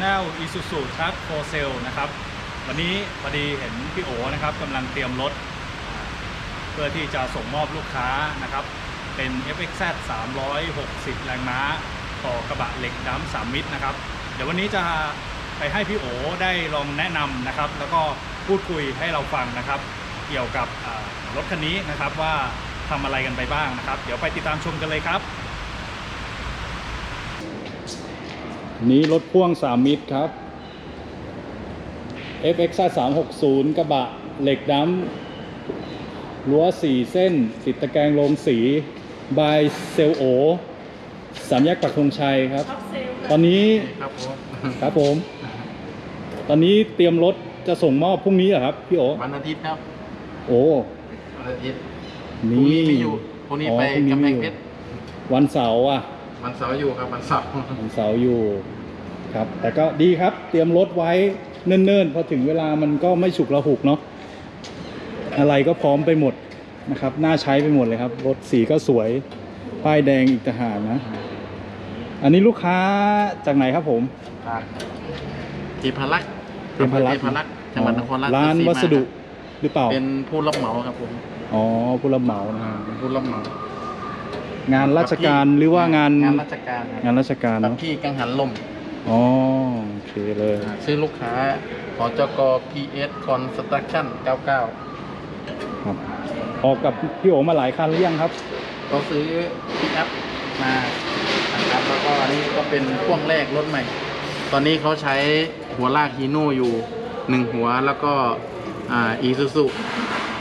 ครับผมนัทนะครับช anel Isuzu Truck for Sale นะครับวันนี้พอดีเห็นพี่โอนะครับกำลังเตรียมรถ เพื่อที่จะส่งมอบลูกค้านะครับ เป็น FXZ 360 แรงม้า ต่อกระบะเหล็กดัม3มิตรนะครับ เดี๋ยววันนี้จะไปให้พี่โอได้ลองแนะนำนะครับ แล้วก็พูดคุยให้เราฟังนะครับ เกี่ยวกับรถคันนี้นะครับว่าทำอะไรกันไปบ้างนะครับ เดี๋ยวไปติดตามชมกันเลยครับ นี้รถพ่วง 3 มิตรครับ FX 360 กระบะเหล็กดัมรั้ว 4 เส้น ติดตะแกรงโลงสี บายเซลโอ สามแยกปักธงชัยครับ ตอนนี้ครับผมครับผม ตอนนี้เตรียมรถจะส่งมอบพรุ่งนี้เหรอครับ พี่โอวันอาทิตย์ครับ โอ้วันอาทิตย์พรุ่งนี่นี้ไม่อยู่พรุ่งนี้อ๋อไปพรุ่งนี้กำแพไม่งอยู่เพชร วันเสาร์อะ วันเสาร์อยู่ครับวันเสาร์วันเสาร์อยู่ครับ แต่ก็ดีครับ เตรียมรถไว้เนิ่นๆ พอถึงเวลามันก็ไม่ฉุกระหุกเนาะอะไรก็พร้อมไปหมดนะครับ น่าใช้ไปหมดเลยครับ รถสีก็สวย ป้ายแดงอีกต่างหากนะ อันนี้ลูกค้าจากไหนครับผมจากเทพารักษ์เทพารักษ์เทพารักษ์จังหวัดนครราชร้านสีมวัสดุหรือเปล่า เป็นผู้รับเหมาครับผม อ๋อ ผู้รับเหมานะอ่าเป็นผู้รับเหมา งานราชการหรือว่างานงานราชการครับงานราชการกับเนาะที่กังหันลมอ๋อโอเคเลยอ่าชื่อลูกค้าหจก PS Construction 99 ครับ ออกกับพี่โอมาหลายคันหรือยังครับ เขาซื้อพิกอัพมานะครับแล้วก็อันนี้ก็เป็นพ่วงแรกรถใหม่ ตอนนี้เขาใช้หัวลากฮีโน่อยู่หนึ่งหัวแล้วก็อ่าอีซูซู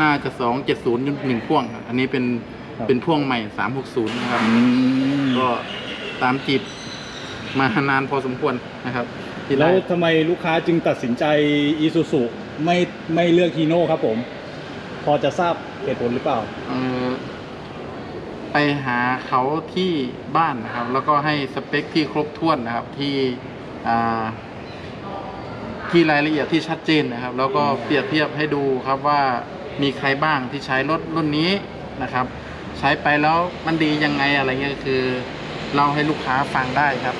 น่าจะสองเจ็ดศูนย์หนึ่งพ่วงครับอันนี้เป็น ครับ เป็นพ่วงใหม่สามหกศูนย์นะครับ อืมก็ตามจีบมานานพอสมควรนะครับ ที่แล้ได้วทำไมลูกค้าจึงตัดสินใจอีซูซูไม่ไม่เลือกฮีโน่ครับผม พอจะทราบเหตุผลหรือเปล่า เอ่อไปหาเขาที่บ้านนะครับ แล้วก็ให้สเปคที่ครบถ้วนนะครับ ที่อ่าที่รายละเอียดที่ชัดเจนนะครับ แล้วก็เปรียบเทียบให้ดูครับว่ามีใครบ้างที่ใช้รถรุ่นนี้นะครับ ใช้ไปแล้วมันดียังไงอะไรเงี้ยคือเล่าให้ลูกค้าฟังได้ครับ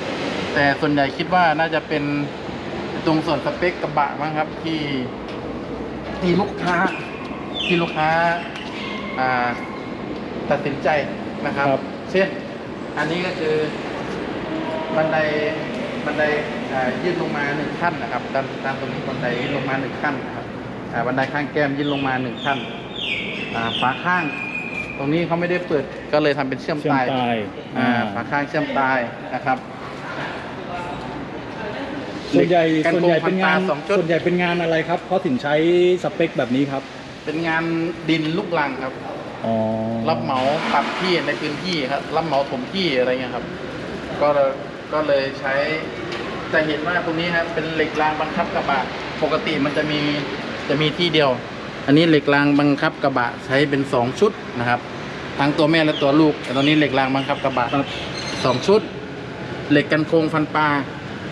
แต่ส่วนใหญ่คิดว่าน่าจะเป็นตรงส่วนสเปคกระบะมั้งครับ ที่ที่ลูกค้าที่ลูกค้าอ่าตัดสินใจนะครับครับ เช่น อันนี้ก็คือบันไดบันไดอ่ายื่นลงมาหนึ่งขั้นนะครับด้านด้านตรงนี้บันไดยื่นลงมาหนึ่งขั้นนะครับอ่าบันไดข้างแก้มยื่นลงมาหนึ่งขั้นอ่าฝาข้างต รงนี้เขาไม่ได้เปิดก็เลยทำเป็นเชื่อมเชื่อมตายตายอ่าอ่าฝาข้างเชื่อมตายนะครับ ส่วนใหญ่กันส่วนโกใหญ่งพัเป็นนตางานสองชุด ส่วนใหญ่เป็นงานอะไรครับเขาถึงใช้สเปคแบบนี้ครับเป็นงานดินลูกลังครับ อ๋อรับเหมาปรับที่ในพื้นที่ครับรับเหมาถมที่อะไรเงี้ยครับ ก็เลยก็เลยใช้จะเห็นว่าตรงนี้ครับเป็นเหล็กรางบังคับกระบะปกติมันจะมีจะมีที่เดียว อันนี้เหล็กรางบังคับกระบะใช้เป็นสองชุดนะครับ ทั้งตัวแม่และตัวลูกแต่ตอนนี้เหล็กรางบังคับกระบะครับสองชุด เหล็กกันโครงฟันปลา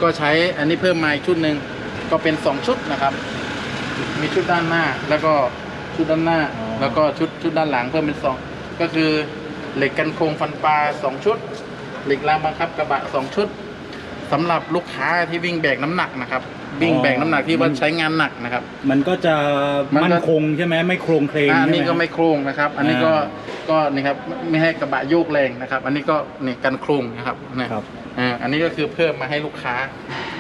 ก็ใช้อันนี้เพิ่มมาอีกชุดหนึ่งก็เป็นสองชุดนะครับ มีชุดด้านหน้าแล้วก็ชุดด้านหน้าอ๋อแล้วก็ชุดชุดด้านหลังเพิ่มเป็นสองก็คือเหล็กกันโครงฟันปลาสองชุด เหล็กรางบังคับกระบะสองชุดสำหรับลูกค้าที่วิ่งแบกน้ำหนักนะครับ วิ่งแบกน้ำหนักที่ว่าใช้งานหนักนะครับ มันก็จะมันก็มั่นคงใช่ไหมไม่โครงเคลงอ่าอันใช่ไหมนี้ก็ไม่โครงนะครับ อันนี้ก็อ่าก็นี่ครับไม่ให้กระบะโยกแรงนะครับ อันนี้ก็นี่กันโครงนะครับเนี่ยครับอ่าอันนี้ก็คือเพิ่มมาให้ลูกค้า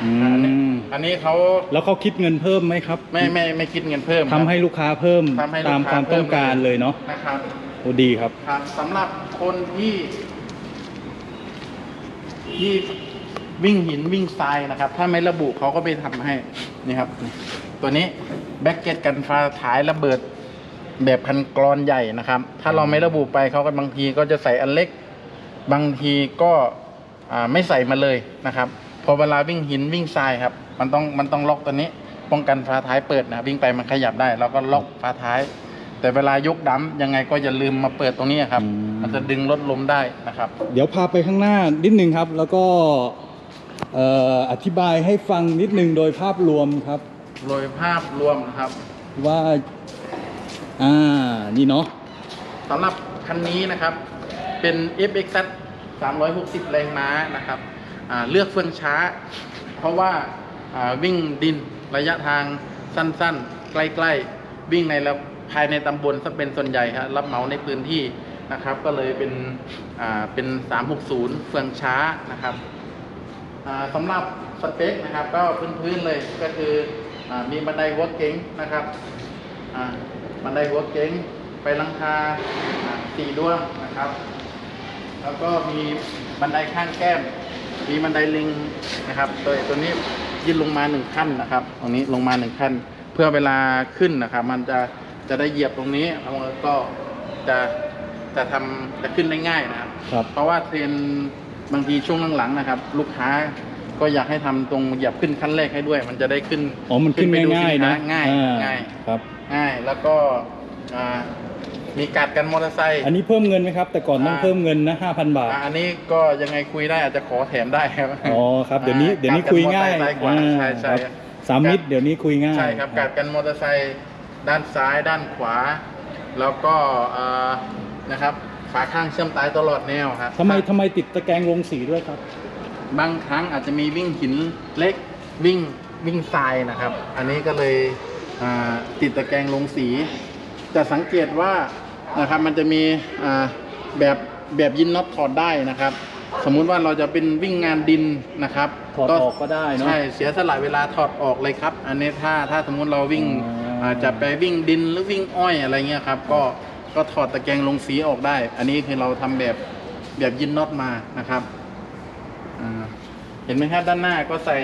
อือันนี้มอันนี้เขาแล้วเขาคิดเงินเพิ่มไหมครับ ไม่ไม่ไม่คิดเงินเพิ่มทำให้ลูกค้าเพิ่มทำให้ลูกตามความเพิ่ต้องการเลยเนาะนะครับโอ้ดีครับครับสำหรับคนที่ที่ วิ่งหินวิ่งทรายนะครับ ถ้าไม่ระบุเขาก็ไปทำให้นี่ครับ ตัวนี้แบ็กเก็ตกันฟ้าท้ายระเบิดแบบพันกรอนใหญ่นะครับ ถ้าเราไม่ระบุไปเขาก็บางทีก็จะใส่อันเล็ก บางทีก็อ่าไม่ใส่มาเลยนะครับ พอเวลาวิ่งหินวิ่งทรายครับ มันต้องมันต้องล็อกตัวนี้ป้องกันฟ้าท้ายเปิดนะครับวิ่งไปมันขยับได้เราก็ล็อกฟ้าท้าย แต่เวลายกดัมยังไงก็อย่าลืมมาเปิดตรงนี้ครับอืมมันจะดึงลดลมได้นะครับ เดี๋ยวพาไปข้างหน้านิดนึงครับ แล้วก็ เอ่ออธิบายให้ฟังนิดนึงโดยภาพรวมครับ โดยภาพรวมนะครับว่า อ่า นี่เนาะ สำหรับคันนี้นะครับ เป็น FX 360 แรงม้านะครับอ่าเลือกเฟืองช้า เพราะว่าอ่าวิ่งดินระยะทางสั้นๆ ใกล้ๆ วิ่งในระภายในตำบลซะเป็นส่วนใหญ่ครับรับเหมาในพื้นที่นะครับ ก็เลยเป็นอ่าเป็น 360 เฟืองช้านะครับอ่า สำหรับสเปคนะครับก็พื้นๆเลยก็คืออามีบันไดหัวเก๋งนะครับอ่าบันไดหัวเก๋งไปหลังคาอ่าสี่ดวงนะครับ แล้วก็มีบันไดข้างแก้ม มีบันไดลิงนะครับตัวตัวนี้ยื่นลงมาหนึ่งขั้นนะครับ ตรงนี้ลงมาหนึ่งขั้น เพื่อเวลาขึ้นนะครับ มันจะจะได้เหยียบตรงนี้แล้วมันก็จะจะทำจะขึ้นได้ง่ายนะครับครับเพราะว่าเทรนด์ บางทีช่วงหลังๆนะครับ ลูกค้าก็อยากให้ทำตรงเหยียบขึ้นขั้นแรกให้ด้วย มันจะได้ขึ้นอ๋อมันขึ้นไปดูง่ายสิๆนะค้ง่ายอ่ง่ายครับง่ายแล้วก็อ่ามีการดกันมอเตอร์ไซค์อันนี้เพิ่มเงินไหมครับ แต่ก่อนต้องอ่าเพิ่มเงินนะ5,000บาทอ่าอันนี้ก็ยังไงคุยได้อาจจะขอแถมได้ครับอ๋อครับเดี๋ยวนี้อ่าเดี๋ยวนี้การคุยง่ายกันมอเตอร์ไซค์กว่าอ่าใช่ใช่ครับสามมิตรเดี๋ยวนี้คุยง่ายใช่ครับการดกันมอเตอร์ไซค์ด้านซ้ายด้านขวา แล้วก็อ่านะครับ ฝาข้างเชื่อมตายตลอดแนวครับทำไมทำไมติดตะแกรงลงสีด้วยครับ บางครั้งอาจจะมีวิ่งหินเล็กวิ่งวิ่งทรายนะครับ อันนี้ก็เลยอ่าติดตะแกรงลงสี จะสังเกตว่านะครับมันจะมีอ่าแบบแบบยินน็อตถอดได้นะครับ สมมุติว่าเราจะเป็นวิ่งงานดินนะครับถอดออกก็ได้เนอะใช่เสียสละเวลาถอดออกเลยครับ อันนี้ถ้าถ้าสมมุติเราวิ่งอ๋อออาจจะไปวิ่งดินหรือวิ่งอ้อยอะไรเงี้ยครับ ก็ ก็ถอดตะแกรงลงสีออกได้ อันนี้คือเราทำแบบแบบยินน็อตมานะครับอ่าเห็นไหมครับด้านหน้าก็ใส่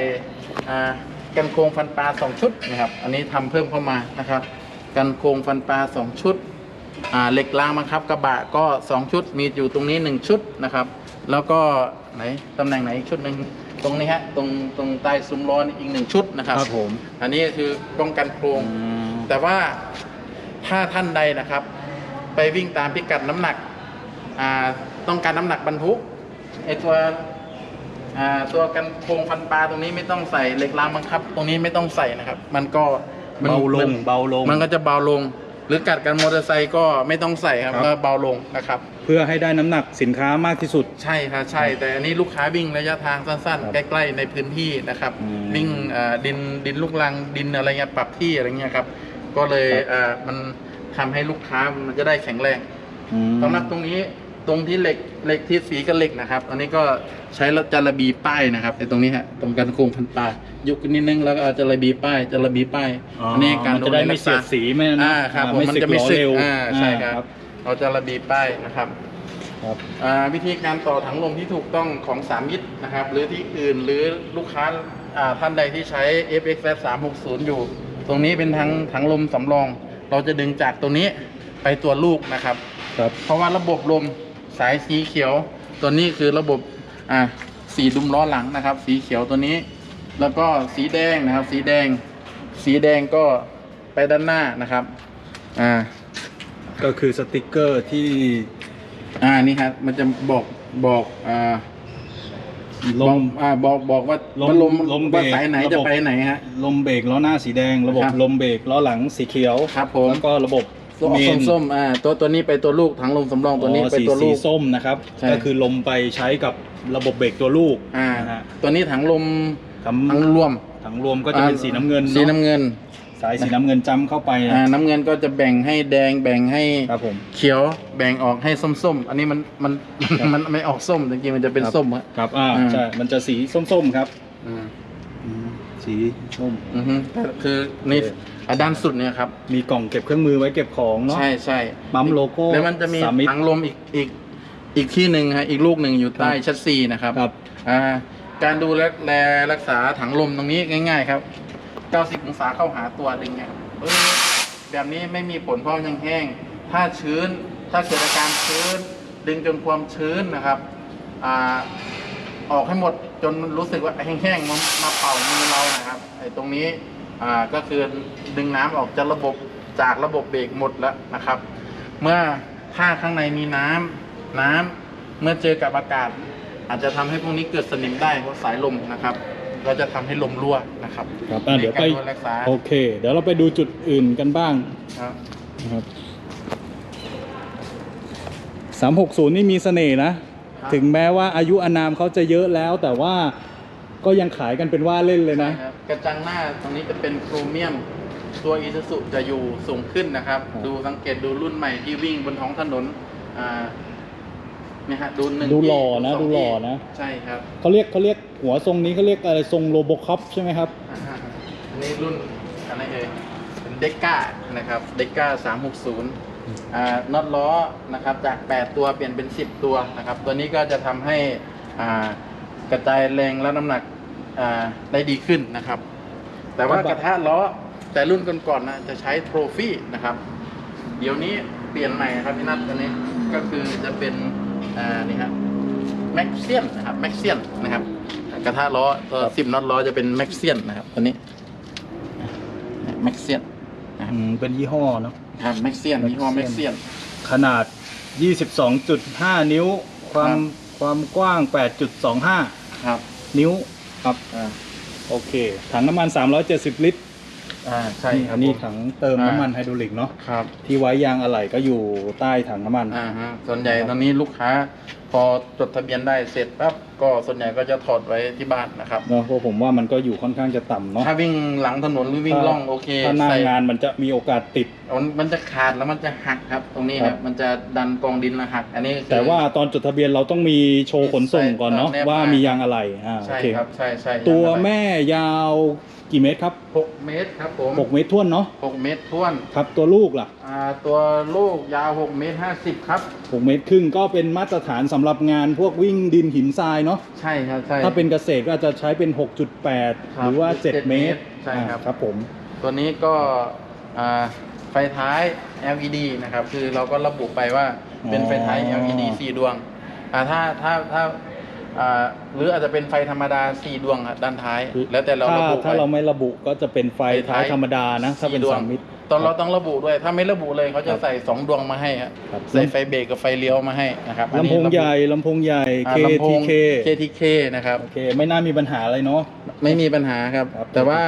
อ่ากันโครงฟันปลาสองชุดนะครับ อันนี้ทำเพิ่มเข้ามานะครับ กันโครงฟันปลาสองชุดอ่าเหล็กรางบังคับกระบะก็สองชุดมีอยู่ตรงนี้หนึ่งชุดนะครับ แล้วก็ไหนตำแหน่งไหนอีกชุดหนึ่งตรงนี้ฮะตรงตรงใต้ซุ้มล้อนี่อีกหนึ่งชุดนะครับครับผมอันนี้คือป้องกันโครงอืมแต่ว่าถ้าท่านใดนะครับ ไปวิ่งตามพิกัดน้ำหนักอ่าต้องการน้ำหนักบรรทุกไอตัวอ่าตัวกันโครงฟันปลาตรงนี้ไม่ต้องใส่เหล็กรางบังคับ ตรงนี้ไม่ต้องใส่นะครับ มันก็มันเบาลงมันเบาลง มันก็จะเบาลง หรือกัดกันมอเตอร์ไซค์ก็ไม่ต้องใส่ครับครับก็เบาลงนะครับ เพื่อให้ได้น้ำหนักสินค้ามากที่สุดใช่ครับใช่ แต่อันนี้ลูกค้าวิ่งระยะทางสั้นครับๆใกล้ ๆ ในพื้นที่นะครับอืมวิ่งอ่าดินดินลูกลังดินอะไรเงี้ยปรับที่อะไรเงี้ยครับก็เลยครับอ่ามัน ทำให้ลูกค้ามันจะได้แข็งแรงอืมสำหรับตรงนี้ตรงที่เหล็กเหล็กที่สีกับเหล็กนะครับ อันนี้ก็ใช้จาระบีป้ายนะครับไอ้ตรงนี้ฮะตรงกันโครงพันปลายกขึ้นนิดนึงแล้วก็เอาจาระบีป้ายจาระบีป้ายอ๋ออันนี้การมันจะได้ไม่เสียดสีไม่นะอ่าครับผมไม่มันสึกจะไม่ล้อสึกเร็วอ่าใช่ครับอ่าเราจาระบีป้ายนะครับครับอ่าวิธีการต่อถังลมที่ถูกต้องของสามมิตรนะครับ หรือที่อื่นหรือลูกค้าอ่าท่านใดที่ใช้ FX 360 อยู่ ตรงนี้เป็นทั้งถังลมสำรอง เราจะดึงจากตัวนี้ไปตัวลูกนะครับ ครับ เพราะว่าระบบลมสายสีเขียว ตัวนี้คือระบบอ่าสีดุมล้อหลังนะครับ สีเขียวตัวนี้ แล้วก็สีแดงนะครับ สีแดง สีแดงก็ไปด้านหน้านะครับอ่าก็คือสติกเกอร์ที่ อ่านี่ครับมันจะบอกบอกอ่า ลบอกมอ่าบอกบอกว่าลมว่าลมลมเบรว่ากสายไหนระบบจะไปไหนฮะ ลมเบรกล้อหน้าสีแดง ระบบครับ ลมเบรกล้อหลังสีเขียวครับผมแล้วก็ระบบตัวเมส้มนส้มๆอ่าตัวตัวนี้ไปตัวลูกถังลมสำรองตัวนี้อ๋อไปสีตัวสีลูก ส้มนะครับ ใช่ ก็คือลมไปใช้กับระบบเบรกตัวลูกอ่า นะฮะตัวนี้ถังลมถังถังรวมถังรวมก็จะเป็นสีน้ำเงินสีเอะ น้ำเงินสายสีน้ำเงินจำเข้าไปอ่าน้ำเงินก็จะแบ่งให้แดงแบ่งให้ครับผม เขียวแบ่งออกให้ส้มๆ อันนี้มันมันครับ มันไม่ออกส้มจริงๆมันจะเป็นส้มฮะครับอ่าอ่า ใช่มันจะสีส้มๆครับอืมสีส้ม อือฮึคือนี่โอเค อะด้านสุดเนี่ยครับ มีกล่องเก็บเครื่องมือไว้เก็บของเนาะใช่ใช่ปั๊มโลโก้แล้วมันจะมีสามมิตร ถังลมอีกอีกอีกที่หนึ่งฮะอีกลูกหนึ่งอยู่ใต้ครับ ชัดซีนะครับครับ อ่าการดูแลแลรักษาถังลมตรงนี้ง่าย ๆ ครับ 90 องศาเข้าหาตัวดึงเนี่ยเออแบบนี้ไม่มีผลเพราะยังแห้ง ถ้าชื้น ถ้าเกิดอาการชื้น ดึงจนความชื้นนะครับอ่าออกให้หมดจนรู้สึกว่าแห้งๆมามาเป่ามือเรานะครับไอ้ตรงนี้อ่าก็คือดึงน้ำออกจากระบบจากระบบเบรกหมดแล้วนะครับ เมื่อถ้าข้างในมีน้ำน้ำเมื่อเจอกับอากาศ อาจจะทำให้พวกนี้เกิดสนิมได้เพราะสายลมนะครับ ก็จะทำให้ลมรั่วนะครับครับอะเดี๋ยวไปในการดูแลรักษาโอเค เดี๋ยวเราไปดูจุดอื่นกันบ้างครับ นะครับสามหกศูนย์นี่มีเสน่ห์นะ ครับ ถึงแม้ว่าอายุอานามเขาจะเยอะแล้ว แต่ว่าก็ยังขายกันเป็นว่าเล่นเลยนะใช่ครับกระจังหน้าตรงนี้จะเป็นโครเมียม ตัวอีซูซุจะอยู่สูงขึ้นนะครับ ครับ ดูสังเกตดูรุ่นใหม่ที่วิ่งบนท้องถนนอ่าเนี่ยฮะดูหนึ่งดูที่หล่อนะสงดูหล่อที่นะใช่ครับ เขาเรียกเขาเรียก หัวทรงนี้เขาเรียกอะไรทรงโรบคอปใช่ไหมครับ อ่าฮะอันนี้รุ่นอะไรเอ่ยเป็นเดก้านะครับเดก้าสามหกศูนย์อ่าน็อตล้อนะครับจาก 8 ตัวเปลี่ยนเป็น 10 ตัวนะครับตัวนี้ก็จะทำให้อ่ากระจายแรงและน้ำหนักอ่าได้ดีขึ้นนะครับ แต่ว่ากระทะล้อแต่รุ่นก่อนๆนะจะใช้โทรฟี่นะครับ เดี๋ยวนี้เปลี่ยนใหม่ครับพี่นัทตัวนี้ก็คือจะเป็นอ่านี่ครับแม็กเซียนนะครับแม็กเซียนนะครับ กระทะล้อตัวครับสิบน็อตล้อจะเป็นแม็กเซียนนะครับตัวนี้แม็กเซียนอืมเป็นยี่ห้อเนาะครับแม็กเซียนยี่ห้อแม็กเซียนขนาด 22.5 นิ้ว ความครับความกว้าง 8.25 ครับ นิ้วครับอ่าโอเค ถังน้ำมัน 370 ลิตรอ่าใช่ครับอันนี้ผมถังเติมน้ำมันไฮดรอลิกเนาะครับที่ไว้ยางอะไหล่ก็อยู่ใต้ถังน้ำมันอ่าฮะส่วนใหญ่ตอนนี้ลูกค้าพอจดทะเบียนได้เสร็จปั๊บก็ส่วนใหญ่ก็จะถอดไว้ที่บ้านนะครับเนาะเพราะผมว่ามันก็อยู่ค่อนข้างจะต่ำเนาะถ้าวิ่งหลังถนนหรือวิ่งถ้าล่องโอเคถ้าหน้าใส่งานมันจะมีโอกาสติด มันมันจะขาดแล้วมันจะหักครับ ตรงนี้คครัรับ บมันจะดันกองดินแล้วหัก อันนี้คือ แต่ว่าตอนจดทะเบียนเราต้องมีโชว์ขนส่งก่อนเนาะใช่ ว่ามียางอะไหล่อ่าโอใช่เคครับใช่ใช่ตัวอย่างนั้นแม่ยาวกี่เมตรครับหกเมตรครับผม6เมตรท่วนเนาะหกเมตรท้วนครับตัวลูกล่ะอ่าตัวลูกยาวหกเมตรห้าสิบครับ6เมตรครึ่งก็เป็นมาตรฐานสำหรับงานพวกวิ่งดินหินทรายเนาะใช่ครับใช่ ถ้าเป็นเกษตรก็อาจจะใช้เป็น 6.8ครับหรือว่า7 7เมตรใช่ครับ อ่าครับผม ตัวนี้ก็อ่าไฟท้าย LED นะครับ คือเราก็ระบุไปว่าเป็นไฟท้ายอ๋อ LED สี่ดวงอ่าถ้าถ้าถ้าอ่าหรืออาจจะเป็นไฟธรรมดาสี่ดวงครับด้านท้าย แล้วแต่เราถ้าระบุถ้าไปเราไม่ระบุก็จะเป็นไฟไฟท้าท้ายยธรรมดานะ ถ้าเป็นสี่ดวงสามมิตร ตอนเราต้องระบุด้วย ถ้าไม่ระบุเลยเขาจะครับใส่สองดวงมาให้ครับครับ ใส่ไฟเบรกกับไฟเลี้ยวมาให้นะครับอันลำนี้โพงระบุใหญ่ลำโพงใหญ่ อ่าลำโพง KTK KTK นะครับ โอเค ไม่น่ามีปัญหาอะไรเนาะ ไม่มีปัญหาครับ ครับ แต่ว่า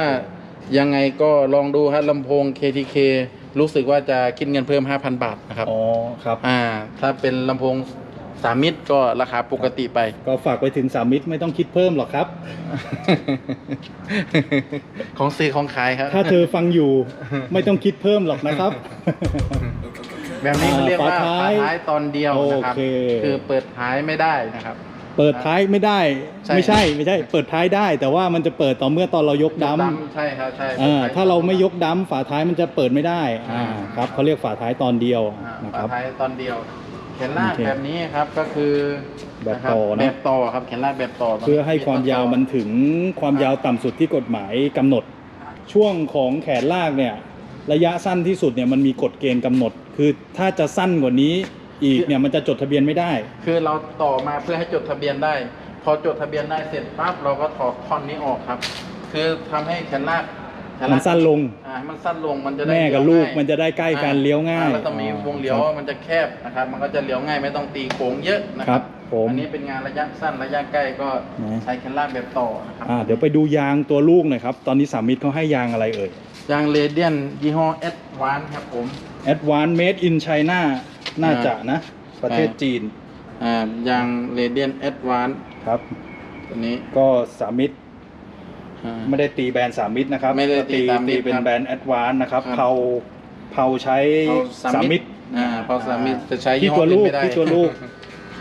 ยังไงก็ลองดูครับลำโพง KTK รู้สึกว่าจะคิดเงินเพิ่ม 5,000 บาทนะครับ อ๋อครับ อ่า ถ้าเป็นลำโพง สามมิตรก็ราคาปกติไป ก็ฝากไปถึงสามมิตรไม่ต้องคิดเพิ่มหรอกครับ ของซื้อของขายครับ ถ้าเธอฟังอยู่ไม่ต้องคิดเพิ่มหรอกนะครับ แบบนี้เขาเรียกว่าฝาฝาท้ายท้ายตอนเดียวนะครับโอเคคือเปิดท้ายไม่ได้นะครับ เปิดท้ายไม่ได้ใช่ไม่ใช่ไม่ใช่ เปิดท้ายได้ แต่ว่ามันจะเปิดต่อเมื่อตอนเรายกดัมใช่ครับใช่อ่าปิดท้ยถ้าเราไม่ยกดัมฝาท้ายมันจะเปิดไม่ได้อ่าอ่าครับเขาเรียกฝาท้ายตอนเดียวอ่านะฝาครับท้ายตอนเดียว แขนลากโอเคแบบนี้ครับก็คือแบบะครัต่อนะ แบบต่อครับแขนลากแบบต่อเพื่อให้ความยาวมันถึงความยาวต่ำสุดที่กฎหมายกำหนด ช่วงของแขนลากเนี่ยระยะสั้นที่สุดเนี่ยมันมีกฎเกณฑ์กำหนด คือถ้าจะสั้นกว่านี้อีกเนี่ยมันจะจดทะเบียนไม่ได้ คือเราต่อมาเพื่อให้จดทะเบียนได้ พอจดทะเบียนได้เสร็จปั๊บเราก็ถอดท่อนนี้ออกครับ คือทำให้แขนลาก แขลากมันสั้นลง อ่าให้มันสั้นลงมันจะได้แม่กับเลี้ลูยวกง่ายมันจะได้ใกล้กันเลี้ยวง่ายอ่แล้วต้องมีวงเลี้ยวครับ มันจะแคบนะครับ มันก็จะเลี้ยวง่ายไม่ต้องตีโค้งเยอะนะคครัรับบ ผม อันนี้เป็นงานระยะสั้นระยะใกล้ก็นะ ใช้แขนลากแบบต่อนะครับอ่าเดี๋ยวไปดูยางตัวลูกหน่อยครับ ตอนนี้สามิตรเขาให้ยางอะไรเอ่ย ยางเรเดียนยี่ห้อเอสวานครับผม Advanced Made in China น่าจะนะ ประเทศอ่าจีนอ่ายางเรเดียนเอสวานครับ ตัวนี้ก็สามิตรอ่า ไม่ได้ตีแบรนด์สามมิตรนะครับไม่ได้ตีสามมิตรเป็นครับแบรนด์แอดวานนะครับครับ เผาเผาใช้เอาสามมิตร อ่าเพราะสามมิตรจะใช้ยี่ที่ห้อตัวลูกอื่นไม่ได้ที่ตัวลูก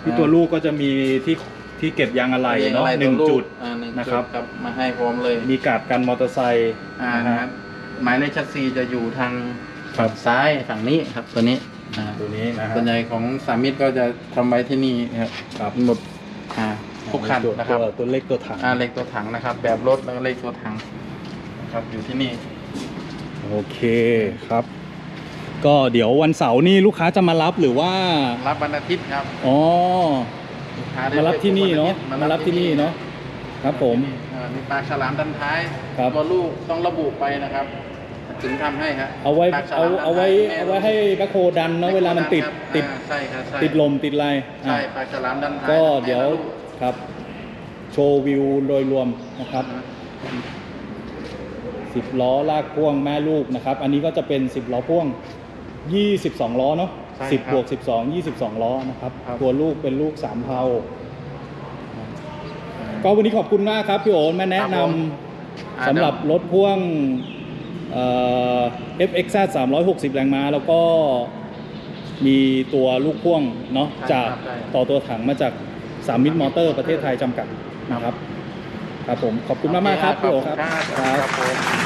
ที่อ่าตัวลูกก็จะมีที่ที่เก็บยางอะไหล่เนาะอะไรหนึ่งตัวลูกจุด อ่าหนึ่งนะจุครัดบครับมาให้พร้อมเลยมีกาดกันมอเตอร์ไซค์อ่านะนะคครัรับบหมายเลขชัดซีจะอยู่ทางครัฝั่บงซ้ายฝั่งนี้ครับตัวนี้อ่าตัวนี้นะฮะส่วนใหญ่ของสามมิตรก็จะทำไว้ที่นี่ครับครับหมดอ่า ทุกคันตัวนะครับ ตัวตัวเล็กตัวถังอ่าเลขตัวถังนะครับ แบบรถแล้วก็เลขตัวถังนะครับอยู่ที่นี่ โอเคครับ ก็เดี๋ยววันเสาร์นี่ลูกค้าจะมารับหรือว่ารับวันอาทิตย์ครับอ๋อลูกค้ได้มารับที่นี่เนาะวัอทิตย์มารับที่นี่เนาะครับผมอ่ามีปลาฉลามด้านท้ายครับตัวลูกต้องระบุไปนะครับ ถึงทำให้ครับเอาไว้ปลฉเอาลมด้นเอาไว้ท้ยเอาไว้ให้แบคโฮดันเนาะเวลามันติดครับติดอ่าใช่ครับใช่ติดลมติดอะไรใช่อะปลาฉลามด้านท้ายก็เดี๋ยวแม่และลูก ครับ โชว์วิวโดยรวมนะครับสิบล้อลากพ่วงแม่ลูกนะครับ อันนี้ก็จะเป็นสิบล้อพ่วงยี่สิบสองล้อเนาะใช่สิบครับบวกสิบสองยี่สิบสองล้อนะครับ ครับ ตัวลูกเป็นลูกสามเพาก็วันนี้ขอบคุณมากครับพี่โอ๋มาแนะนครับผมำสำหรับรถพ่วงเอ่อ FXZ 360 แรงม้า แล้วก็มีตัวลูกพ่วงเนาะใช่จากครับใช่ ต่อตัวถังมาจาก สามมิตรมอเตอร์ประเทศไทยจำกัดนะครับครับผมขอบคุณมากมากๆครับพี่โอ๋ครับครับผม